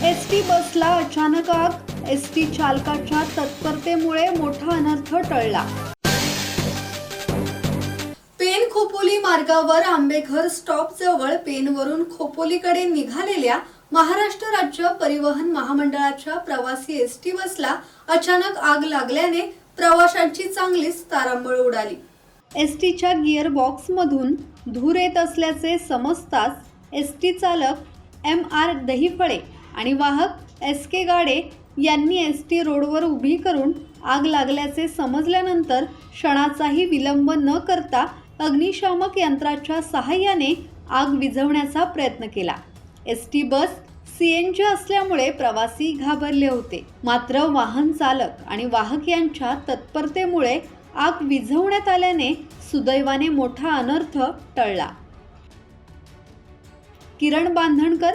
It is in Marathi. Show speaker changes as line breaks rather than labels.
बसला अचानक आग. एस टी चालकाच्या तत्परतेमुळे मोठा अनर्थ टळला. पेन खोपोली मार्गावर आंबेघर स्टॉप जवळ पेनवरून खोपोलीकडे निघालेल्या महाराष्ट्र राज्य परिवहन महामंडळाच्या प्रवासी एस टी बसला अचानक आग लागल्याने प्रवाशांची चांगलीच तारांबळ उडाली. एस टीच्या गिअर बॉक्समधून धूर येत असल्याचे समजताच एस टी चालक एम आर दहिफळे आणि वाहक एस के गाडे यांनी एस टी रोडवर उभी करून आग लागल्याचे समजल्यानंतर क्षणाचाही विलंब न करता अग्निशामक यंत्राच्या सहाय्याने आग विझवण्याचा प्रयत्न केला. S T bus C N G असल्यामुळे प्रवासी घाबरले होते. मात्र वाहन चालक आणि वाहक यांच्या तत्परतेमुळे आग विझवण्यात आल्याने सुदैवाने मोठा अनर्थ टळला. किरण बांधणकर